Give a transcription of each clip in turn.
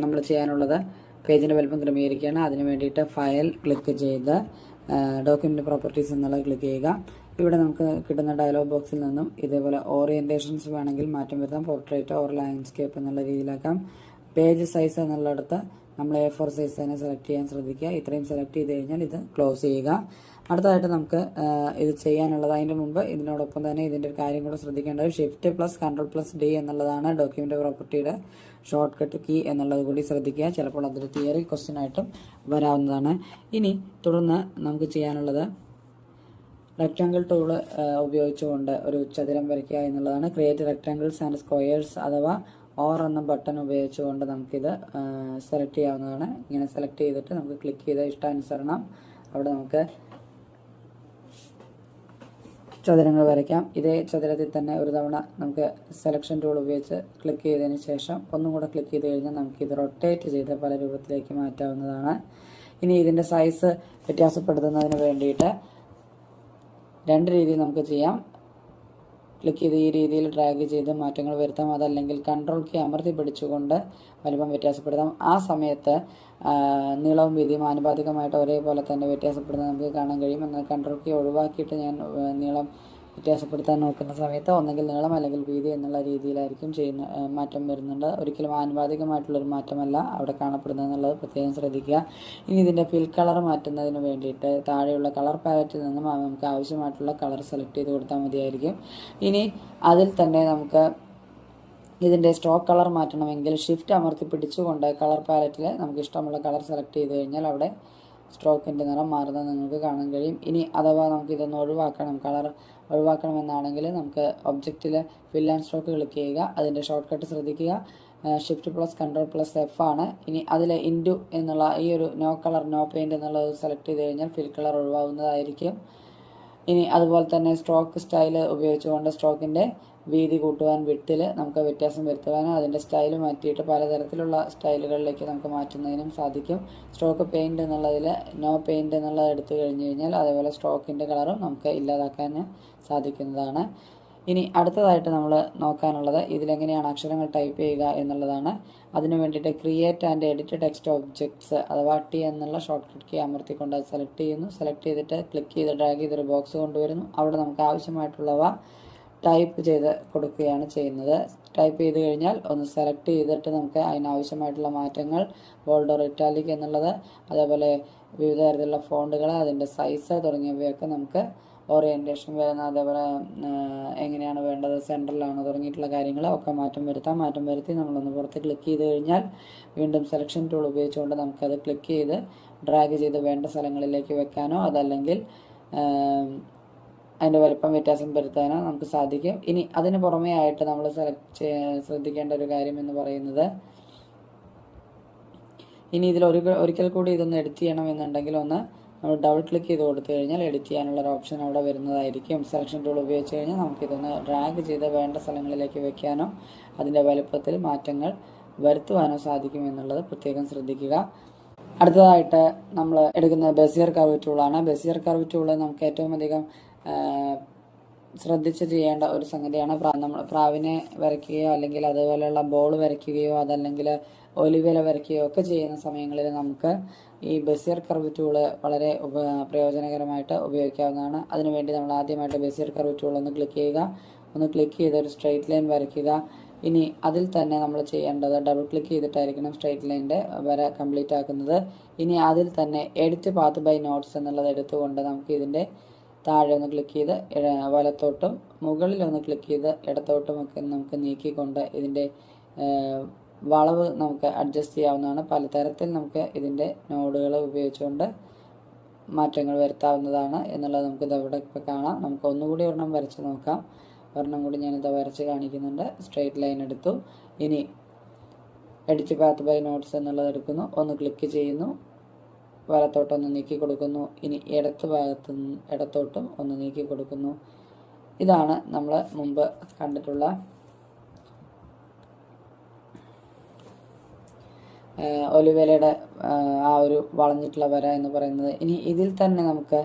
നമ്മൾ ചെയ്യാനുള്ളത് പേജിന്റെ വലുപ്പം ക്രമീകരിക്കുകയാണ്. അതിന് വേണ്ടിയിട്ട് ഫയൽ ക്ലിക്ക് ചെയ്ത് ഡോക്യുമെന്റ് പ്രോപ്പർട്ടീസ് എന്നുള്ളത് ക്ലിക്ക് ചെയ്യുക. ഇവിടെ നമുക്ക് കിട്ടുന്ന ഡയലോഗ് ബോക്സിൽ നിന്നും ഇതേപോലെ ഓറിയന്റേഷൻസ് വേണമെങ്കിൽ മാറ്റം വരുത്താം. പോർട്രേറ്റ് ഓർ ലാൻഡ്സ്കേപ്പ് എന്നുള്ള രീതിയിലാക്കാം. പേജ് സൈസ് എന്നുള്ളിടത്ത് നമ്മൾ എ ഫോർ സൈസ് തന്നെ സെലക്ട് ചെയ്യാൻ ശ്രദ്ധിക്കുക. ഇത്രയും സെലക്ട് ചെയ്ത് കഴിഞ്ഞാൽ ഇത് ക്ലോസ് ചെയ്യുക. അടുത്തതായിട്ട് നമുക്ക് ഇത് ചെയ്യാനുള്ളത്. അതിന്റെ മുമ്പ് ഇതിനോടൊപ്പം തന്നെ ഇതിന്റെ ഒരു കാര്യം കൂടെ ശ്രദ്ധിക്കേണ്ടത്. Shift plus control plus D എന്നുള്ളതാണ് ഡോക്യുമെന്റ് പ്രോപ്പർട്ടിയുടെ ഷോർട്ട് കട്ട് കീ എന്നുള്ളത് കൂടി ശ്രദ്ധിക്കുക. ചിലപ്പോൾ അതൊരു തിയറി ക്വസ്റ്റ്യൻ ആയിട്ടും വരാവുന്നതാണ്. ഇനി തുടർന്ന് നമുക്ക് ചെയ്യാനുള്ളത് റെക്റ്റാങ്കിൾ ടൂൾ ഉപയോഗിച്ചുകൊണ്ട് ഒരു ചതുരം വരയ്ക്കുക എന്നുള്ളതാണ്. ക്രിയേറ്റ് റെക്റ്റാങ്കിൾസ് ആൻഡ് സ്ക്വയേഴ്സ് അഥവാ ഓർ എന്ന ബട്ടൺ ഉപയോഗിച്ചുകൊണ്ട് നമുക്കിത് സെലക്ട് ചെയ്യാവുന്നതാണ്. ഇങ്ങനെ സെലക്ട് ചെയ്തിട്ട് നമുക്ക് ക്ലിക്ക് ചെയ്ത ഇഷ്ടാനുസരണം അവിടെ നമുക്ക് ചതുരങ്ങൾ വരയ്ക്കാം. ഇതേ ചതുരത്തിൽ തന്നെ ഒരു തവണ നമുക്ക് സെലക്ഷൻ ടൂൾ ഉപയോഗിച്ച് ക്ലിക്ക് ചെയ്തതിന് ശേഷം ഒന്നും കൂടെ ക്ലിക്ക് ചെയ്ത് കഴിഞ്ഞാൽ നമുക്ക് ഇത് റൊട്ടേറ്റ് ചെയ്ത് പല രൂപത്തിലേക്ക് മാറ്റാവുന്നതാണ്. ഇനി ഇതിന്റെ സൈസ് വ്യത്യാസപ്പെടുത്തുന്നതിന് വേണ്ടിയിട്ട് രണ്ട് രീതിയിൽ നമുക്ക് ചെയ്യാം. ക്ലിക്ക് ചെയ്ത് ഈ രീതിയിൽ ഡ്രാഗ് ചെയ്ത് മാറ്റങ്ങൾ വരുത്താം. അതല്ലെങ്കിൽ കൺട്രോൾ കീ അമർത്തി പിടിച്ചുകൊണ്ട് വലുപ്പം വ്യത്യാസപ്പെടുത്താം. ആ സമയത്ത് നീളവും വീതിയും ആനുപാതികമായിട്ട് ഒരേപോലെ തന്നെ വ്യത്യാസപ്പെടുന്നത് നമുക്ക് കാണാൻ കഴിയും. എന്നാൽ കൺട്രോൾ കീ ഒഴിവാക്കിയിട്ട് ഞാൻ നീളം വ്യത്യാസപ്പെടുത്താൻ നോക്കുന്ന സമയത്ത് ഒന്നെങ്കിൽ നീളം അല്ലെങ്കിൽ വീതി എന്നുള്ള രീതിയിലായിരിക്കും ചെയ്യുന്ന മാറ്റം വരുന്നുണ്ട്. ഒരിക്കലും ആനുപാതികമായിട്ടുള്ളൊരു മാറ്റമല്ല അവിടെ കാണപ്പെടുന്നത് എന്നുള്ളത് പ്രത്യേകം ശ്രദ്ധിക്കുക. ഇനി ഇതിന്റെ ഫിൽ കളർ മാറ്റുന്നതിന് വേണ്ടിയിട്ട് താഴെയുള്ള കളർ പാലറ്റിൽ നിന്നും നമുക്ക് ആവശ്യമായിട്ടുള്ള കളർ സെലക്ട് ചെയ്ത് കൊടുത്താൽ മതിയായിരിക്കും. ഇനി അതിൽ തന്നെ നമുക്ക് ഇതിന്റെ സ്റ്റോക്ക് കളർ മാറ്റണമെങ്കിൽ ഷിഫ്റ്റ് അമർത്തി പിടിച്ചുകൊണ്ട് കളർ പാലറ്റിൽ നമുക്ക് ഇഷ്ടമുള്ള കളർ സെലക്ട് ചെയ്ത് കഴിഞ്ഞാൽ അവിടെ സ്ട്രോക്കിന്റെ നിറം മാറുന്നത് നിങ്ങൾക്ക് കാണാൻ കഴിയും. ഇനി അഥവാ നമുക്ക് ഇതൊന്ന് ഒഴിവാക്കണം കളർ ഒഴിവാക്കണമെന്നാണെങ്കിൽ നമുക്ക് ഒബ്ജക്റ്റിൽ ഫിൽ ആൻഡ് സ്ട്രോക്ക് ക്ലിക്ക് ചെയ്യുക അതിന്റെ ഷോർട്ട് കട്ട് ശ്രദ്ധിക്കുക shift plus control plus F ആണ്. ഇനി അതിൽ ഇൻഡു എന്നുള്ള ഈ ഒരു നോ കളർ നോ പെയിന്റ് എന്നുള്ളത് സെലക്ട് ചെയ്ത് കഴിഞ്ഞാൽ ഫിൽ കളർ ഒഴിവാകുന്നതായിരിക്കും ഇനി അതുപോലെ തന്നെ സ്ട്രോക്ക് സ്റ്റൈൽ ഉപയോഗിച്ചുകൊണ്ട് സ്ട്രോക്കിന്റെ വീതി കൂട്ടുവാൻ വിട്ടിൽ നമുക്ക് വ്യത്യാസം വരുത്തുവാനും അതിന്റെ സ്റ്റൈൽ മാറ്റിയിട്ട് പലതരത്തിലുള്ള സ്റ്റൈലുകളിലേക്ക് നമുക്ക് മാറ്റുന്നതിനും സാധിക്കും. സ്ട്രോക്ക് പെയിന്റ് എന്നുള്ളതിൽ നോ പെയിന്റ് എന്നുള്ളത് എടുത്തു കഴിഞ്ഞ് കഴിഞ്ഞാൽ അതേപോലെ സ്ട്രോക്കിന്റെ കളറും നമുക്ക് ഇല്ലാതാക്കാൻ സാധിക്കുന്നതാണ്. ഇനി അടുത്തതായിട്ട് നമ്മൾ നോക്കാനുള്ളത് ഇതിലെങ്ങനെയാണ് അക്ഷരങ്ങൾ ടൈപ്പ് ചെയ്യുക എന്നുള്ളതാണ്. അതിനു വേണ്ടിയിട്ട് create and edit text objects അഥവാ ടി എന്നുള്ള ഷോർട്ട് കട്ട് കീ അമർത്തിക്കൊണ്ട് അത് സെലക്ട് ചെയ്യുന്നു. സെലക്ട് ചെയ്തിട്ട് ക്ലിക്ക് ചെയ്ത് ഡ്രാഗ് ചെയ്തൊരു ബോക്സ് കൊണ്ടുവരുന്നു. അവിടെ നമുക്ക് ആവശ്യമായിട്ടുള്ളവ ടൈപ്പ് ചെയ്ത് കൊടുക്കുകയാണ് ചെയ്യുന്നത്. ടൈപ്പ് ചെയ്ത് കഴിഞ്ഞാൽ ഒന്ന് സെലക്ട് ചെയ്തിട്ട് നമുക്ക് അതിനാവശ്യമായിട്ടുള്ള മാറ്റങ്ങൾ ബോൾഡർ ഇറ്റാലിക് എന്നുള്ളത് അതേപോലെ വിവിധ തരത്തിലുള്ള ഫോണ്ടുകൾ അതിന്റെ സൈസ് തുടങ്ങിയവയൊക്കെ നമുക്ക് ഓറിയന്റേഷൻ വരുന്ന അതേപോലെ എങ്ങനെയാണ് വേണ്ടത് സെൻട്രലാണോ തുടങ്ങിയിട്ടുള്ള കാര്യങ്ങൾ ഒക്കെ മാറ്റം വരുത്താം. മാറ്റം വരുത്തി നമ്മളൊന്ന് പുറത്ത് ക്ലിക്ക് ചെയ്ത് കഴിഞ്ഞാൽ വീണ്ടും സെലക്ഷൻ ടൂൾ ഉപയോഗിച്ചുകൊണ്ട് നമുക്കത് ക്ലിക്ക് ചെയ്ത് ഡ്രാഗ് ചെയ്ത് വേണ്ട സ്ഥലങ്ങളിലേക്ക് വെക്കാനോ അതല്ലെങ്കിൽ അതിന്റെ വലിപ്പം വ്യത്യാസം വരുത്താനോ നമുക്ക് സാധിക്കും. ഇനി അതിന് പുറമേ ആയിട്ട് നമ്മൾ സെലക്ട് ശ്രദ്ധിക്കേണ്ട ഒരു കാര്യം എന്ന് പറയുന്നത് ഇനി ഇതിൽ ഒരു ഒരിക്കൽ കൂടി ഇതൊന്ന് എഡിറ്റ് ചെയ്യണമെന്നുണ്ടെങ്കിൽ ഒന്ന് നമ്മൾ ഡബിൾ ക്ലിക്ക് ചെയ്ത് കൊടുത്തു കഴിഞ്ഞാൽ എഡിറ്റ് ചെയ്യാനുള്ള ഒരു ഓപ്ഷൻ അവിടെ വരുന്നതായിരിക്കും. സെലക്ഷൻ ടൂൾ ഉപയോഗിച്ച് കഴിഞ്ഞാൽ നമുക്കിതൊന്ന് ഡ്രാഗ് ചെയ്ത് വേണ്ട സ്ഥലങ്ങളിലേക്ക് വെക്കാനോ അതിന്റെ വലുപ്പത്തിൽ മാറ്റങ്ങൾ വരുത്തുവാനോ സാധിക്കും എന്നുള്ളത് പ്രത്യേകം ശ്രദ്ധിക്കുക. അടുത്തതായിട്ട് നമ്മൾ എടുക്കുന്ന ബസിയർ കർവ് ടൂളാണ് ബസിയർ കർവ് ടൂൾ നമുക്ക് ഏറ്റവും അധികം ശ്രദ്ധിച്ച് ചെയ്യേണ്ട ഒരു സംഗതിയാണ് നമ്മൾ പ്രാവിനെ വരയ്ക്കുകയോ അല്ലെങ്കിൽ അതുപോലെയുള്ള ബോൾ വരയ്ക്കുകയോ അതല്ലെങ്കിൽ ഒലിവില വരയ്ക്കുകയോ ഒക്കെ ചെയ്യുന്ന സമയങ്ങളിൽ നമുക്ക് ഈ ബസിയർ കർവ് ടൂൾ വളരെ പ്രയോജനകരമായിട്ട് ഉപയോഗിക്കാവുന്നതാണ്. അതിനുവേണ്ടി നമ്മൾ ആദ്യമായിട്ട് ബസിയർ കർവ് ടൂൾ ഒന്ന് ക്ലിക്ക് ചെയ്യുക. ഒന്ന് ക്ലിക്ക് ചെയ്ത് ഒരു സ്ട്രെയിറ്റ് ലൈൻ വരയ്ക്കുക. ഇനി അതിൽ തന്നെ നമ്മൾ ചെയ്യേണ്ടത് ഡബിൾ ക്ലിക്ക് ചെയ്തിട്ടായിരിക്കണം സ്ട്രെയിറ്റ് ലൈനിന്റെ വര കംപ്ലീറ്റ് ആക്കുന്നത്. ഇനി അതിൽ തന്നെ എഡിറ്റ് പാത്ത് ബൈ നോട്ട്സ് എന്നുള്ളത് എടുത്തുകൊണ്ട് നമുക്ക് ഇതിന്റെ താഴെ ഒന്ന് ക്ലിക്ക് ചെയ്ത് വലത്തോട്ടും മുകളിൽ ഒന്ന് ക്ലിക്ക് ചെയ്ത് ഇടത്തോട്ടും ഒക്കെ നമുക്ക് നീക്കിക്കൊണ്ട് ഇതിന്റെ വളവ് നമുക്ക് അഡ്ജസ്റ്റ് ചെയ്യാവുന്നതാണ്. പലതരത്തിൽ നമുക്ക് ഇതിന്റെ നോഡുകൾ ഉപയോഗിച്ചുകൊണ്ട് മാറ്റങ്ങൾ വരുത്താവുന്നതാണ് എന്നുള്ളത് നമുക്ക് ഇത് അവിടെ ഇപ്പോൾ കാണാം. നമുക്ക് ഒന്നുകൂടി ഒരെണ്ണം വരച്ച് നോക്കാം. ഒരെണ്ണം കൂടി ഞാനിത് വരച്ച് കാണിക്കുന്നുണ്ട്. സ്ട്രെയിറ്റ് ലൈൻ എടുത്തു. ഇനി എഡിറ്റ് പാത്ത് ബൈ നോട്ട്സ് എന്നുള്ളത് എടുക്കുന്നു. ഒന്ന് ക്ലിക്ക് ചെയ്യുന്നു. വലത്തോട്ടൊന്ന് നീക്കി കൊടുക്കുന്നു. ഇനി ഇടത്ത് ഭാഗത്ത് ഇടത്തോട്ടും ഒന്ന് നീക്കി കൊടുക്കുന്നു. ഇതാണ് നമ്മൾ മുമ്പ് കണ്ടിട്ടുള്ള ഒലിവേലയുടെ ആ ഒരു വളഞ്ഞിട്ടുള്ള വര എന്ന് പറയുന്നത്. ഇനി ഇതിൽ തന്നെ നമുക്ക്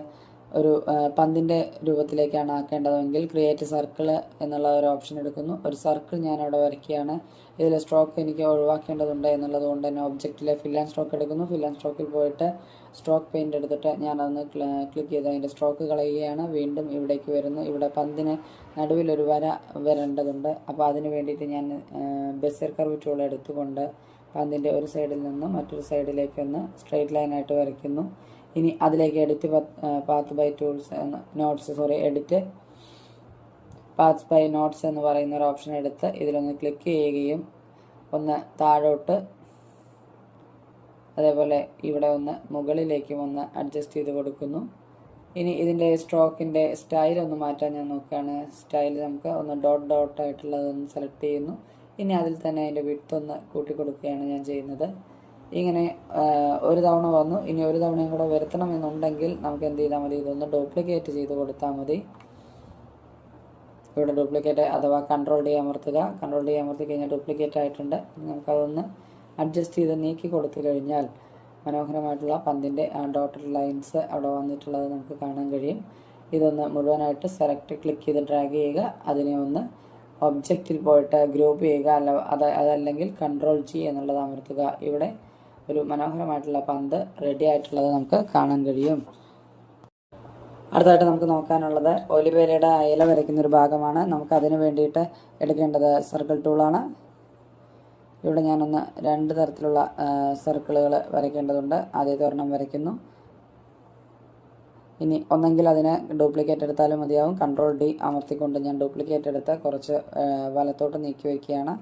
ഒരു പന്തിന്റെ രൂപത്തിലേക്കാണ് ആക്കേണ്ടതെങ്കിൽ ക്രിയേറ്റ് സർക്കിൾ എന്നുള്ള ഒരു ഓപ്ഷൻ എടുക്കുന്നു. ഒരു സർക്കിൾ ഞാൻ അവിടെ വരയ്ക്കുകയാണ്. ഇതിൽ സ്ട്രോക്ക് എനിക്ക് ഒഴിവാക്കേണ്ടതുണ്ട് എന്നുള്ളത് കൊണ്ട് തന്നെ ഒബ്ജക്റ്റിലെ ഫിൽ ആൻഡ് സ്ട്രോക്ക് എടുക്കുന്നു. ഫിൽ ആൻഡ് സ്ട്രോക്കിൽ പോയിട്ട് സ്ട്രോക്ക് പെയിന്റ് എടുത്തിട്ട് ഞാനതൊന്ന് ക്ലിക്ക് ചെയ്ത് അതിന്റെ സ്ട്രോക്ക് കളയുകയാണ്. വീണ്ടും ഇവിടേക്ക് വരുന്നു. ഇവിടെ പന്തിന് നടുവിലൊരു വര വരേണ്ടതുണ്ട്. അപ്പോൾ അതിന് വേണ്ടിയിട്ട് ഞാൻ ബെസർ കർവ് ടൂൾ എടുത്തുകൊണ്ട് പന്തിന്റെ ഒരു സൈഡിൽ നിന്ന് മറ്റൊരു സൈഡിലേക്ക് ഒന്ന് സ്ട്രെയിറ്റ് ലൈനായിട്ട് വരയ്ക്കുന്നു. ഇനി അതിലേക്ക് edit path by tools nodes sorry edit path by nodes എന്ന് പറയുന്ന ഒരു ഓപ്ഷൻ എടുത്ത് ഇതിലൊന്ന് ക്ലിക്ക് ചെയ്യുകയും ഒന്ന് താഴോട്ട് അതേപോലെ ഇവിടെ ഒന്ന് മുകളിലേക്കും ഒന്ന് അഡ്ജസ്റ്റ് ചെയ്ത് കൊടുക്കുന്നു. ഇനി ഇതിന്റെ സ്ട്രോക്കിന്റെ സ്റ്റൈൽ ഒന്ന് മാറ്റാൻ ഞാൻ നോക്കുകയാണ്. സ്റ്റൈൽ നമുക്ക് ഒന്ന് ഡോട്ട് ഡോട്ട് ആയിട്ടുള്ളതൊന്ന് സെലക്ട് ചെയ്യുന്നു. ഇനി അതിൽ തന്നെ അതിന്റെ വിട്ടൊന്ന് കൂട്ടിക്കൊടുക്കുകയാണ് ഞാൻ ചെയ്യുന്നത്. ഇങ്ങനെ ഒരു തവണ വന്നു. ഇനി ഒരു തവണയും കൂടെ വരുത്തണമെന്നുണ്ടെങ്കിൽ നമുക്ക് എന്ത് ചെയ്താൽ മതി? ഇതൊന്ന് ഡ്യൂപ്ലിക്കേറ്റ് ചെയ്ത് കൊടുത്താൽ മതി. ഇവിടെ ഡ്യൂപ്ലിക്കേറ്റ് അഥവാ കൺട്രോൾ ഡി അമർത്തുക. കൺട്രോൾ ഡി അമർത്തി കഴിഞ്ഞാൽ ഡ്യൂപ്ലിക്കേറ്റ് ആയിട്ടുണ്ട്. നമുക്കതൊന്ന് അഡ്ജസ്റ്റ് ചെയ്ത് നീക്കി കൊടുത്തു കഴിഞ്ഞാൽ മനോഹരമായിട്ടുള്ള പന്തിന്റെ ആ ഡോട്ടഡ് ലൈൻസ് അവിടെ വന്നിട്ടുള്ളത് നമുക്ക് കാണാൻ കഴിയും. ഇതൊന്ന് മുഴുവനായിട്ട് സെലക്ട് ക്ലിക്ക് ചെയ്ത് ഡ്രാഗ് ചെയ്യുക. അതിനെ ഒന്ന് ഒബ്ജക്റ്റിൽ പോയിട്ട് ഗ്രൂപ്പ് ചെയ്യുക അല്ല അത് അതല്ലെങ്കിൽ കൺട്രോൾ ജി എന്നുള്ളത് അമർത്തുക. ഇവിടെ ഒരു മനോഹരമായിട്ടുള്ള പന്ത് റെഡി ആയിട്ടുള്ളത് നമുക്ക് കാണാൻ കഴിയും. അടുത്തായിട്ട് നമുക്ക് നോക്കാനുള്ളത് ഒലിവേലയുടെ അയല വരയ്ക്കുന്ന ഒരു ഭാഗമാണ്. നമുക്ക് അതിന് വേണ്ടിയിട്ട് എടുക്കേണ്ടത് സർക്കിൾ ടൂളാണ് ഇവിടെ ഞാനൊന്ന് രണ്ട് തരത്തിലുള്ള സർക്കിളുകൾ വരയ്ക്കേണ്ടതുണ്ട്. ആദ്യത്തെ ഒരെണ്ണം വരയ്ക്കുന്നു. ഇനി ഒന്നെങ്കിൽ അതിനെ ഡ്യൂപ്ലിക്കേറ്റ് എടുത്താലും മതിയാവും. കൺട്രോൾ ഡി അമർത്തിക്കൊണ്ട് ഞാൻ ഡ്യൂപ്ലിക്കേറ്റ് എടുത്ത് കുറച്ച് വലത്തോട്ട് നീക്കി വയ്ക്കുകയാണ്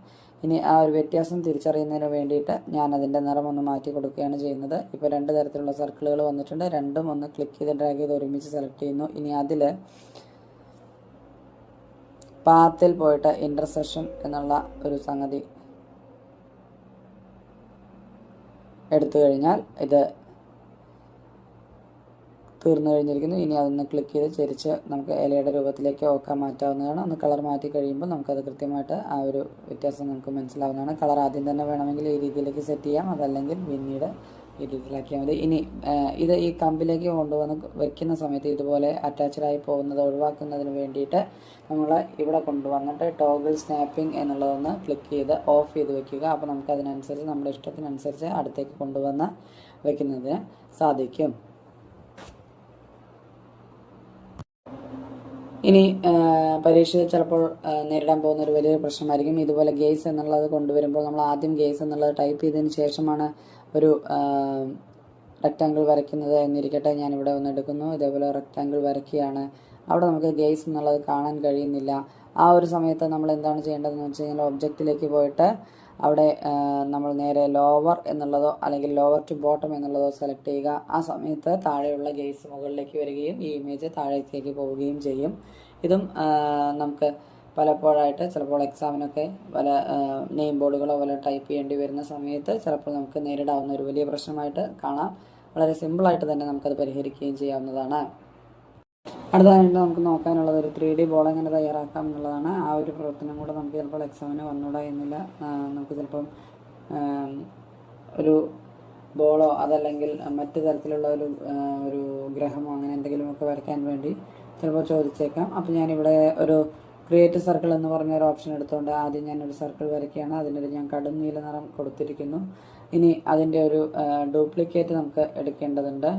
ഇനി ആ ഒരു വ്യത്യാസം തിരിച്ചറിയുന്നതിന് വേണ്ടിയിട്ട് ഞാൻ അതിന്റെ നിറം ഒന്ന് മാറ്റി കൊടുക്കുകയാണ് ചെയ്യുന്നത്. ഇപ്പോൾ രണ്ട് തരത്തിലുള്ള സർക്കിളുകൾ വന്നിട്ടുണ്ട്. രണ്ടും ഒന്ന് ക്ലിക്ക് ചെയ്ത് ഡ്രാഗ് ചെയ്ത് ഒരുമിച്ച് സെലക്ട് ചെയ്യുന്നു. ഇനി അതിൽ പാത്തിൽ പോയിട്ട് ഇന്റർസെക്ഷൻ എന്നുള്ള ഒരു സംഗതി എടുത്തു കഴിഞ്ഞാൽ ഇത് തീർന്നു കഴിഞ്ഞിരിക്കുന്നു. ഇനി അതൊന്ന് ക്ലിക്ക് ചെയ്ത് ചെരിച്ച് നമുക്ക് ഇലയുടെ രൂപത്തിലേക്ക് ഒക്കെ മാറ്റാവുന്നതാണ്. ഒന്ന് കളർ മാറ്റി കഴിയുമ്പോൾ നമുക്കത് കൃത്യമായിട്ട് ആ ഒരു വ്യത്യാസം നമുക്ക് മനസ്സിലാവുന്നതാണ്. കളർ ആദ്യം തന്നെ വേണമെങ്കിൽ ഈ രീതിയിലേക്ക് സെറ്റ് ചെയ്യാം. അതല്ലെങ്കിൽ പിന്നീട് ഈ രീതിയിലാക്കിയാൽ മതി. ഇനി ഇത് ഈ കമ്പിലേക്ക് കൊണ്ടുവന്ന് വെക്കുന്ന സമയത്ത് ഇതുപോലെ അറ്റാച്ച്ഡായി പോകുന്നത് ഒഴിവാക്കുന്നതിന് വേണ്ടിയിട്ട് നമ്മൾ ഇവിടെ കൊണ്ടുവന്നിട്ട് ടോഗിൾ സ്നാപ്പിംഗ് എന്നുള്ളതൊന്ന് ക്ലിക്ക് ചെയ്ത് ഓഫ് ചെയ്ത് വെക്കുക. അപ്പോൾ നമുക്ക് അതിനനുസരിച്ച് നമ്മുടെ ഇഷ്ടത്തിനനുസരിച്ച് അടുത്തേക്ക് കൊണ്ടുവന്ന് വെക്കുന്നതിന് സാധിക്കും. ഇനി പരീക്ഷയിൽ ചിലപ്പോൾ നേരിടാൻ പോകുന്ന ഒരു വലിയൊരു പ്രശ്നമായിരിക്കും. ഇതുപോലെ ഗേസ് എന്നുള്ളത് കൊണ്ടുവരുമ്പോൾ നമ്മൾ ആദ്യം ഗേസ് എന്നുള്ളത് ടൈപ്പ് ചെയ്തതിന് ശേഷമാണ് ഒരു റെക്റ്റാങ്കിൾ വരയ്ക്കുന്നത് എന്നിരിക്കട്ടെ ഞാനിവിടെ ഒന്ന് എടുക്കുന്നു. ഇതേപോലെ റെക്റ്റാങ്കിൾ വരയ്ക്കുകയാണ്. അവിടെ നമുക്ക് ഗേസ് എന്നുള്ളത് കാണാൻ കഴിയുന്നില്ല. ആ ഒരു സമയത്ത് നമ്മൾ എന്താണ് ചെയ്യേണ്ടതെന്ന് വെച്ച് കഴിഞ്ഞാൽ ഒബ്ജക്റ്റിലേക്ക് പോയിട്ട് അവിടെ നമ്മൾ നേരെ ലോവർ എന്നുള്ളതോ അല്ലെങ്കിൽ ലോവർ ടു ബോട്ടം എന്നുള്ളതോ സെലക്ട് ചെയ്യുക. ആ സമയത്ത് താഴെയുള്ള ഗേസ് മുകളിലേക്ക് വരികയും ഈ ഇമേജ് താഴേക്ക് പോവുകയും ചെയ്യും. ഇതും നമുക്ക് പലപ്പോഴായിട്ട് ചിലപ്പോൾ എക്സാമിനൊക്കെ പല നെയിം ബോർഡുകളോ പല ടൈപ്പ് ചെയ്യേണ്ടി വരുന്ന സമയത്ത് ചിലപ്പോൾ നമുക്ക് നേരിടാവുന്ന ഒരു വലിയ പ്രശ്നമായിട്ട് കാണാം. വളരെ സിമ്പിളായിട്ട് തന്നെ നമുക്കത് പരിഹരിക്കുകയും ചെയ്യാവുന്നതാണ്. അടുത്തതായിട്ട് നമുക്ക് നോക്കാനുള്ളത്? ഒരു ത്രീ ഡി ബോൾ എങ്ങനെ തയ്യാറാക്കാം എന്നുള്ളതാണ്. ആ ഒരു പ്രവർത്തനം കൂടെ നമുക്ക് ചിലപ്പോൾ എക്സാമിന് വന്നൂടാ എന്നില്ല. നമുക്ക് ചിലപ്പം ഒരു ബോളോ അതല്ലെങ്കിൽ മറ്റു തരത്തിലുള്ള ഒരു ഒരു ഗ്രഹമോ അങ്ങനെ എന്തെങ്കിലുമൊക്കെ വരയ്ക്കാൻ വേണ്ടി ചിലപ്പോൾ ചോദിച്ചേക്കാം. അപ്പോൾ ഞാനിവിടെ ഒരു ക്രിയേറ്റ് സർക്കിൾ എന്ന് പറഞ്ഞ ഒരു ഓപ്ഷൻ എടുത്തുകൊണ്ട് ആദ്യം ഞാൻ ഒരു സർക്കിൾ വരയ്ക്കുകയാണ്. അതിനൊരു ഞാൻ കടും നീല നിറം കൊടുത്തിരിക്കുന്നു. ഇനി അതിന്റെ ഒരു ഡ്യൂപ്ലിക്കേറ്റ് നമുക്ക് എടുക്കേണ്ടതുണ്ട്.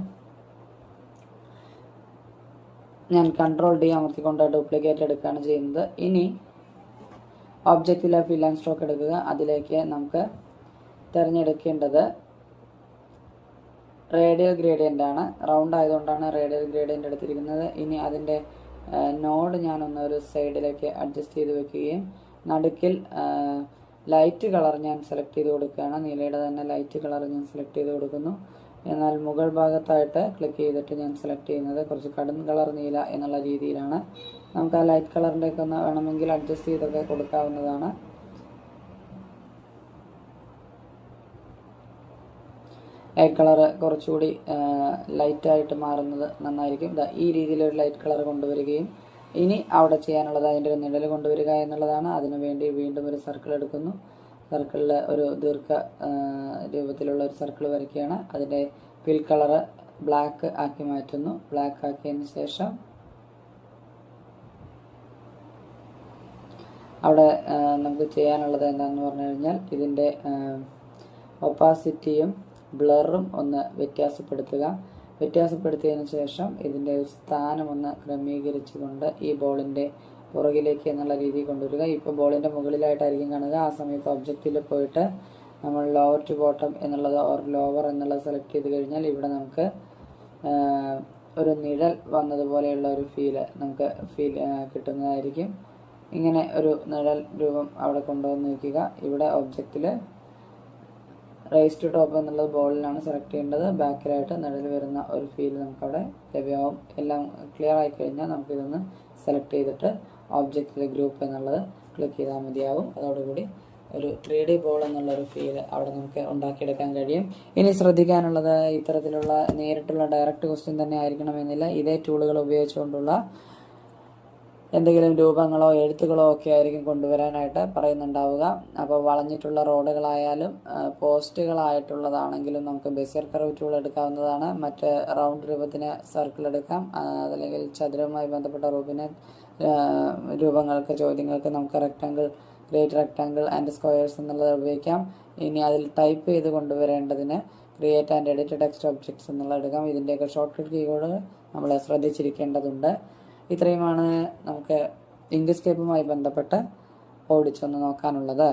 ഞാൻ കൺട്രോൾ ഡി അമർത്തിക്കൊണ്ട് ഡ്യൂപ്ലിക്കേറ്റ് എടുക്കുകയാണ് ചെയ്യുന്നത്. ഇനി ഒബ്ജക്റ്റിലെ ഫിൽ ആൻഡ് സ്ട്രോക്ക് എടുക്കുക. അതിലേക്ക് നമുക്ക് തിരഞ്ഞെടുക്കേണ്ടത് റേഡിയൽ ഗ്രേഡിയന്റ് ആണ്. റൗണ്ട് ആയതുകൊണ്ടാണ് റേഡിയൽ ഗ്രേഡിയന്റ് എടുത്തിരിക്കുന്നത്. ഇനി അതിന്റെ നോഡ് ഞാനൊന്ന് ഒരു സൈഡിലേക്ക് അഡ്ജസ്റ്റ് ചെയ്ത് വെക്കുകയും നടുക്കിൽ ലൈറ്റ് കളർ ഞാൻ സെലക്ട് ചെയ്ത് കൊടുക്കുകയാണ്. നീലയുടെ തന്നെ ലൈറ്റ് കളർ ഞാൻ സെലക്ട് ചെയ്ത് കൊടുക്കുന്നു. എന്നാൽ മുകൾ ഭാഗത്തായിട്ട് ക്ലിക്ക് ചെയ്തിട്ട് ഞാൻ സെലക്ട് ചെയ്യുന്നത് കുറച്ച് കടും കളർ നീല എന്നുള്ള രീതിയിലാണ്. നമുക്ക് ആ ലൈറ്റ് കളറിന്റെ ഒക്കെ ഒന്ന് വേണമെങ്കിൽ അഡ്ജസ്റ്റ് ചെയ്തൊക്കെ കൊടുക്കാവുന്നതാണ്. ലൈറ്റ് കളർ കുറച്ചുകൂടി ലൈറ്റായിട്ട് മാറുന്നത് നന്നായിരിക്കും. ഈ രീതിയിലൊരു ലൈറ്റ് കളർ കൊണ്ടുവരികയും ഇനി അവിടെ ചെയ്യാനുള്ളത് അതിന്റെ ഒരു നിഴൽ കൊണ്ടുവരിക എന്നുള്ളതാണ്. അതിനുവേണ്ടി വീണ്ടും ഒരു സർക്കിൾ എടുക്കുന്നു. സർക്കിളിൽ ഒരു ദീർഘ രൂപത്തിലുള്ള ഒരു സർക്കിൾ വരയ്ക്കുകയാണ്. അതിന്റെ ഫിൽ കളറ് ബ്ലാക്ക് ആക്കി മാറ്റുന്നു. ബ്ലാക്ക് ആക്കിയതിന് ശേഷം അവിടെ നമുക്ക് ചെയ്യാനുള്ളത് എന്താണെന്ന് പറഞ്ഞു കഴിഞ്ഞാൽ ഇതിന്റെ ഒപ്പാസിറ്റിയും ബ്ലറും ഒന്ന് വ്യത്യാസപ്പെടുത്തുക. വ്യത്യാസപ്പെടുത്തിയതിന് ശേഷം ഇതിന്റെ സ്ഥാനം ഒന്ന് ക്രമീകരിച്ചുകൊണ്ട് ഈ ബോളിന്റെ പുറകിലേക്ക് എന്നുള്ള രീതിയിൽ കൊണ്ടുവരിക. ഇപ്പോൾ ബോളിന്റെ മുകളിലായിട്ടായിരിക്കും കാണുക. ആ സമയത്ത് ഒബ്ജക്റ്റിൽ പോയിട്ട് നമ്മൾ ലോവർ ടു ബോട്ടം എന്നുള്ളത് ഓർ ലോവർ എന്നുള്ളത് സെലക്ട് ചെയ്ത് കഴിഞ്ഞാൽ ഇവിടെ നമുക്ക് ഒരു നിഴൽ വന്നതുപോലെയുള്ള ഒരു ഫീൽ നമുക്ക് ഫീൽ കിട്ടുന്നതായിരിക്കും. ഇങ്ങനെ ഒരു നിഴൽ രൂപം അവിടെ കൊണ്ടുവന്ന് നിൽക്കുക ഇവിടെ ഒബ്ജക്റ്റിൽ റൈസ് ടു ടോപ്പ് എന്നുള്ളത് ബോളിലാണ് സെലക്ട് ചെയ്യേണ്ടത്. ബാക്കിലായിട്ട് നിഴൽ വരുന്ന ഒരു ഫീൽ നമുക്കവിടെ ലഭ്യമാവും. എല്ലാം ക്ലിയർ ആയി കഴിഞ്ഞാൽ നമുക്കിതൊന്ന് സെലക്ട് ചെയ്തിട്ട് ഒബ്ജക്റ്റിലെ ഗ്രൂപ്പ് എന്നുള്ളത് ക്ലിക്ക് ചെയ്താൽ മതിയാവും. അതോടുകൂടി ഒരു ത്രീ ഡി ബോൾ എന്നുള്ളൊരു ഫീൽ അവിടെ നമുക്ക് ഉണ്ടാക്കിയെടുക്കാൻ കഴിയും. ഇനി ശ്രദ്ധിക്കാനുള്ളത് ഇത്തരത്തിലുള്ള നേരിട്ടുള്ള ഡയറക്റ്റ് ക്വസ്റ്റ്യൻ തന്നെ ആയിരിക്കണമെന്നില്ല. ഇതേ ടൂളുകൾ ഉപയോഗിച്ചുകൊണ്ടുള്ള എന്തെങ്കിലും രൂപങ്ങളോ എഴുത്തുകളോ ഒക്കെ ആയിരിക്കും കൊണ്ടുവരാനായിട്ട് പറയുന്നുണ്ടാവുക. അപ്പോൾ വളഞ്ഞിട്ടുള്ള റോഡുകളായാലും പോസ്റ്റുകളായിട്ടുള്ളതാണെങ്കിലും നമുക്ക് ബെസിയർ കർവ് ടൂൾ എടുക്കാവുന്നതാണ്. മറ്റ് റൗണ്ട് രൂപത്തിന് സർക്കിൾ എടുക്കാം. അതല്ലെങ്കിൽ ചതുരവുമായി ബന്ധപ്പെട്ട റൂപിന് രൂപങ്ങൾക്ക് ചോദ്യങ്ങൾക്ക് നമുക്ക് rectangle create rectangle and squares എന്നുള്ളത് ഉപയോഗിക്കാം. ഇനി അതിൽ ടൈപ്പ് ചെയ്ത് കൊണ്ടുവരേണ്ടതിന് create and edit text objects എന്നുള്ളത് എടുക്കാം. ഇതിന്റെയൊക്കെ ഷോർട്ട് കട്ട് കീബോർഡ് നമ്മൾ ശ്രദ്ധിച്ചിരിക്കേണ്ടതുണ്ട്. ഇത്രയുമാണ് നമുക്ക് ഇംഗ്ലീഷ് ബന്ധപ്പെട്ട് ഓടിച്ചൊന്ന് നോക്കാനുള്ളത്.